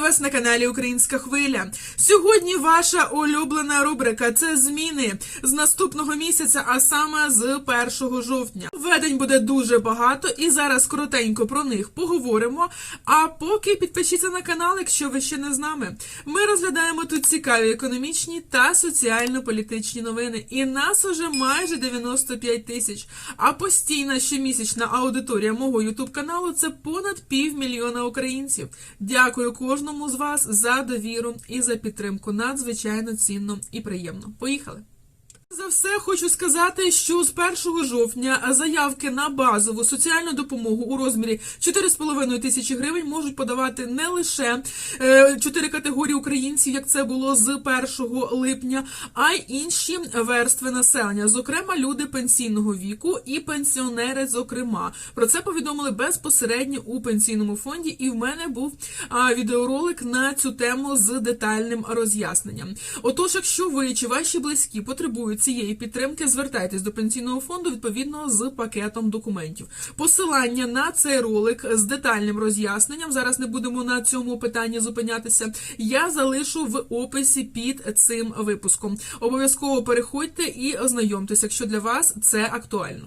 Вітаю вас на каналі Українська Хвиля. Сьогодні ваша улюблена рубрика це зміни з наступного місяця, а саме з 1 жовтня. Введень буде дуже багато, і зараз коротенько про них поговоримо. А поки підпишіться на канал, якщо ви ще не з нами. Ми розглядаємо тут цікаві економічні та соціально-політичні новини. І нас уже майже 95 тисяч. А постійна щомісячна аудиторія мого ютуб каналу це понад півмільйона українців. Дякую кожному з вас за довіру і за підтримку. Надзвичайно цінно і приємно. Поїхали! За все хочу сказати, що з 1 жовтня заявки на базову соціальну допомогу у розмірі 4,5 тисячі гривень можуть подавати не лише е, чотири категорії українців, як це було з 1 липня, а й інші верстви населення, зокрема люди пенсійного віку і пенсіонери. Зокрема, про це повідомили безпосередньо у пенсійному фонді. І в мене був відеоролик на цю тему з детальним роз'ясненням. Отож, якщо ви чи ваші близькі потребують цієї підтримки, звертайтесь до пенсійного фонду відповідно з пакетом документів. Посилання на цей ролик з детальним роз'ясненням. Зараз не будемо на цьому питанні зупинятися. Я залишу в описі під цим випуском. Обов'язково переходьте і ознайомтеся, якщо для вас це актуально.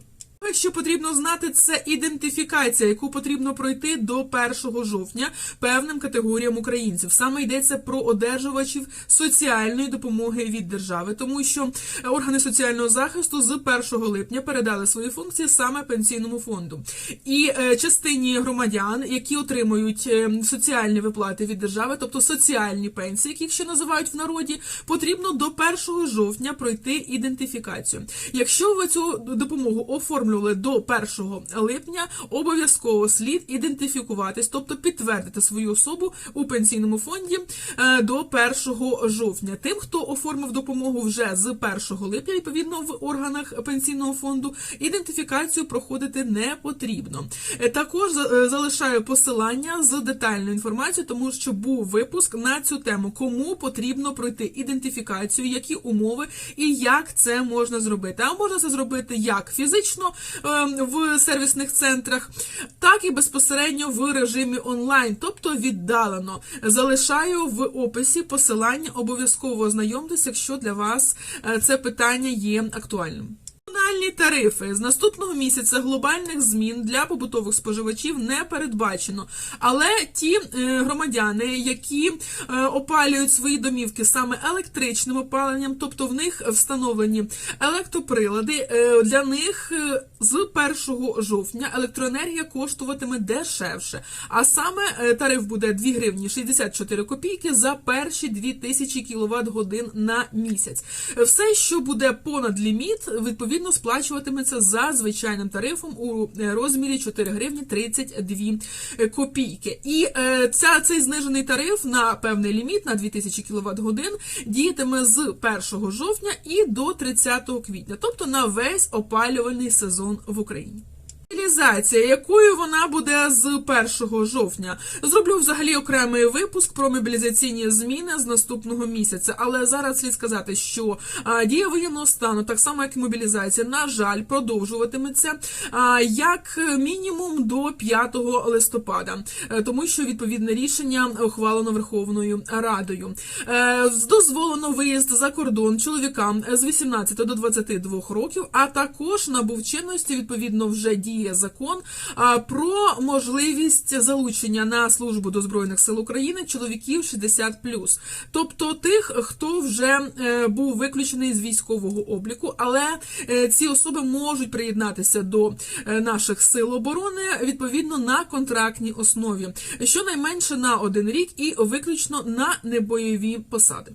Що потрібно знати, це ідентифікація, яку потрібно пройти до 1 жовтня певним категоріям українців. Саме йдеться про одержувачів соціальної допомоги від держави, тому що органи соціального захисту з 1 липня передали свої функції саме пенсійному фонду. І е, частині громадян, які отримують е, соціальні виплати від держави, тобто соціальні пенсії, яких ще називають в народі, потрібно до 1 жовтня пройти ідентифікацію. Якщо ви цю допомогу оформлювали до 1 липня, обов'язково слід ідентифікуватись, тобто підтвердити свою особу у пенсійному фонді е, до 1 жовтня. Тим, хто оформив допомогу вже з 1 липня, відповідно в органах пенсійного фонду, ідентифікацію проходити не потрібно. Е, Також е, залишаю посилання з детальною інформацією, тому що був випуск на цю тему, кому потрібно пройти ідентифікацію, які умови і як це можна зробити. А можна це зробити як фізично в сервісних центрах, так і безпосередньо в режимі онлайн, тобто віддалено. Залишаю в описі посилання, обов'язково ознайомтеся, якщо для вас е, це питання є актуальним. Комунальні тарифи з наступного місяця глобальних змін для побутових споживачів не передбачено. Але ті е, громадяни, які е, опалюють свої домівки саме електричним опаленням, тобто в них встановлені електроприлади, для них з 1 жовтня електроенергія коштуватиме дешевше. А саме е, тариф буде 2 гривні 64 копійки за перші 2000 кВт годин на місяць. Все, що буде понад ліміт, відповідно сплачуватиметься за звичайним тарифом у е, розмірі 4 гривні 32 копійки. І е, ця, цей знижений тариф на певний ліміт на 2000 кВт годин діятиме з 1 жовтня і до 30 квітня, тобто на весь опалювальний сезон в Україні. Мобілізація, якою вона буде з 1 жовтня, зроблю взагалі окремий випуск про мобілізаційні зміни з наступного місяця. Але зараз слід сказати, що дія воєнного стану, так само як і мобілізація, на жаль, продовжуватиметься як мінімум до 5 листопада, Е, тому що відповідне рішення ухвалено Верховною Радою. Е, Дозволено виїзд за кордон чоловікам з 18 до 22 років, а також набув чинності відповідно вже діє закон про можливість залучення на службу до збройних сил України чоловіків 60+. тобто тих, хто вже е, був виключений з військового обліку, але е, ці особи можуть приєднатися до е, наших сил оборони відповідно на контрактній основі, щонайменше на один рік і виключно на небойові посади.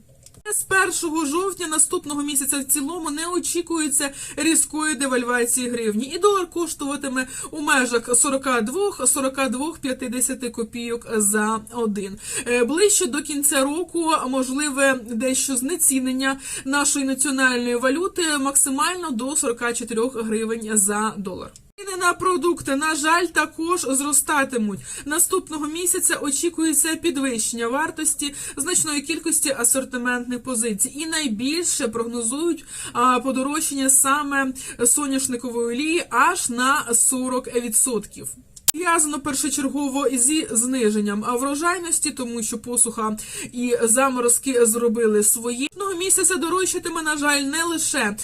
З 1 жовтня наступного місяця в цілому не очікується різкої девальвації гривні, і долар коштуватиме у межах 42-42,50 копійок за один. Е, Ближче до кінця року можливе дещо знецінення нашої національної валюти максимально до 44 гривень за долар. На продукти, на жаль, також зростатимуть. Наступного місяця очікується підвищення вартості значної кількості асортиментних позицій. І найбільше прогнозують подорожчання саме соняшникової олії аж на 40%. Пов'язано першочергово зі зниженням врожайності, тому що посуха і заморозки зробили свої. Одного місяця дорожчатиме, на жаль, не лише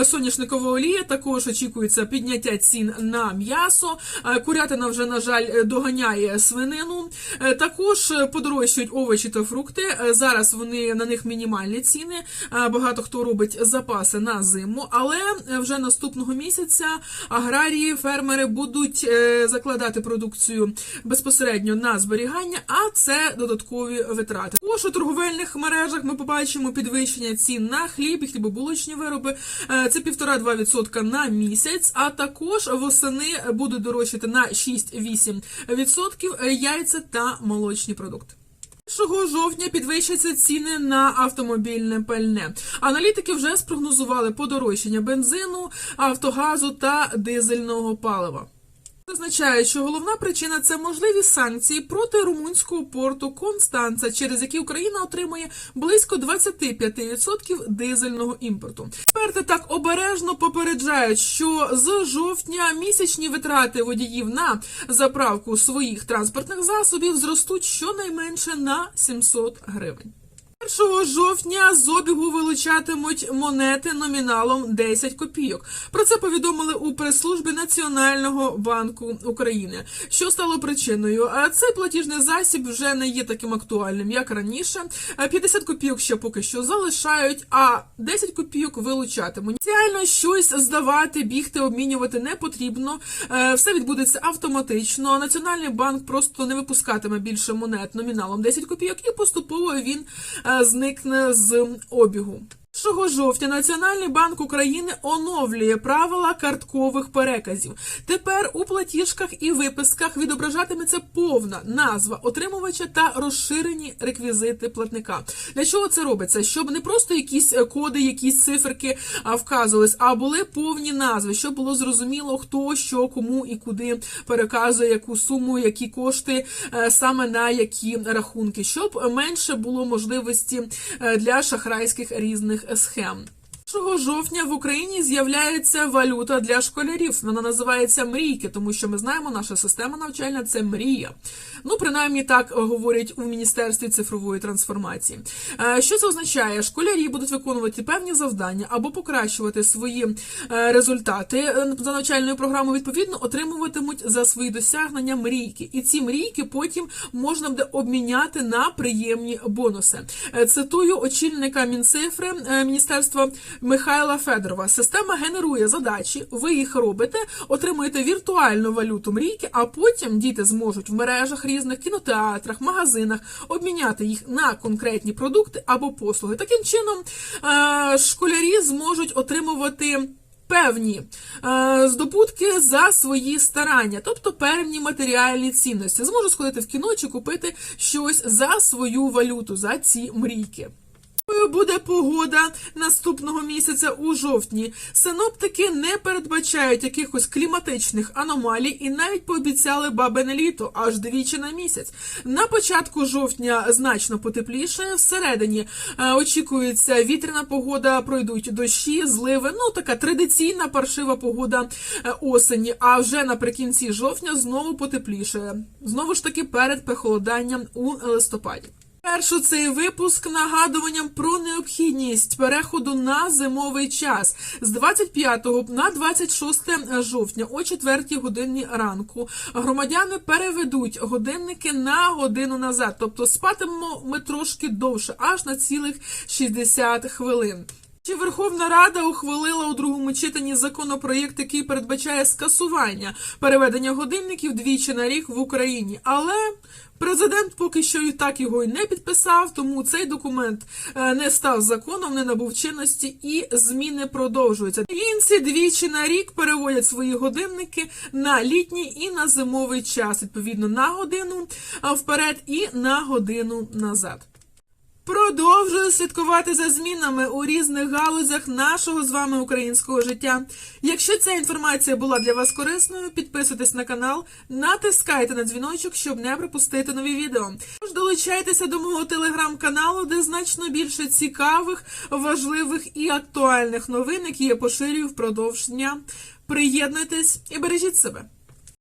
е, соняшникова олія, також очікується підняття цін на м'ясо. Е, Курятина вже, на жаль, доганяє свинину. Е, Також подорожчують овочі та фрукти. Зараз вони на них мінімальні ціни. Багато хто робить запаси на зиму, але вже наступного місяця аграрії, фермери будуть е, закладати продукцію безпосередньо на зберігання, а це додаткові витрати. Також у торговельних мережах ми побачимо підвищення цін на хліб хлібобулочні вироби. Е, Це 1,5-2% на місяць. А також восени будуть дорожчати на 6-8% яйця та молочні продукти. 1 жовтня підвищаться ціни на автомобільне пальне. Аналітики вже спрогнозували подорожчання бензину, автогазу та дизельного палива. Означає, що головна причина це можливі санкції проти румунського порту Констанца, через які Україна отримує близько 25% дизельного імпорту. Експерти так обережно попереджають, що з жовтня місячні витрати водіїв на заправку своїх транспортних засобів зростуть щонайменше на 700 гривень. 1 жовтня з обігу вилучатимуть монети номіналом 10 копійок. Про це повідомили у прес-службі Національного банку України. Що стало причиною? Цей платіжний засіб вже не є таким актуальним, як раніше. А 50 копійок ще поки що залишають, а 10 копійок вилучатимуть. Спеціально щось здавати, бігти, обмінювати не потрібно. Е, Все відбудеться автоматично. Національний банк просто не випускатиме більше монет номіналом 10 копійок, і поступово він е, зникне з обігу. 1 жовтня Національний банк України оновлює правила карткових переказів. Тепер у платіжках і виписках відображатиметься повна назва отримувача та розширені реквізити платника. Для чого це робиться? Щоб не просто якісь е, коди, якісь циферки вказувались, а були повні назви, щоб було зрозуміло, хто що, кому і куди переказує яку суму, які кошти е, саме на які рахунки, щоб менше було можливості е, для шахрайських різних a Serrame 1 жовтня в Україні з'являється валюта для школярів. Вона називається мрійки, тому що ми знаємо, наша система навчальна це мрія. Ну, принаймні так говорять у міністерстві цифрової трансформації. Е, Що це означає? Школярі будуть виконувати певні завдання або покращувати свої е, результати е, за навчальною програмою. Відповідно, отримуватимуть за свої досягнення мрійки, і ці мрійки потім можна буде обміняти на приємні бонуси. Цитую очільника Мінцифри міністерства Михайла Федорова. Система генерує задачі, ви їх робите, отримуєте віртуальну валюту мрійки, а потім діти зможуть в мережах різних кінотеатрах, магазинах обміняти їх на конкретні продукти або послуги. Таким чином, е, школярі зможуть отримувати. Певні е, здобутки за свої старання, тобто певні матеріальні цінності. Зможу сходити в кіно чи купити щось за свою валюту, за ці мрійки. Якою буде погода наступного місяця у жовтні? Синоптики не передбачають якихось кліматичних аномалій і навіть пообіцяли бабине літо аж двічі на місяць. На початку жовтня значно потепліше. Всередині е, очікується вітряна погода, пройдуть дощі, зливи. Ну така традиційна паршива погода е, осені. А вже наприкінці жовтня знову потепліше. Знову ж таки перед похолоданням у листопаді. Першу цей випуск нагадуванням про необхідність переходу на зимовий час з 25 на 26 жовтня о 4 годині ранку. Громадяни переведуть годинники на годину назад, тобто спатимемо ми трошки довше, аж на цілих 60 хвилин. Чи Верховна Рада ухвалила у другому читанні законопроєкт, який передбачає скасування переведення годинників двічі на рік в Україні, але президент поки що і так його й не підписав, тому цей документ е, не став законом, не набув чинності і зміни продовжуються. Українці двічі на рік переводять свої годинники на літній і на зимовий час, відповідно на годину вперед і на годину назад. Продовжую слідкувати за змінами у різних галузях нашого з вами українського життя. Якщо ця інформація була для вас корисною, підписуйтесь на канал, натискайте на дзвіночок, щоб не пропустити нові відео. Тож долучайтеся до мого телеграм-каналу, де значно більше цікавих, важливих і актуальних новин, які я поширюю впродовж дня. Приєднуйтесь і бережіть себе.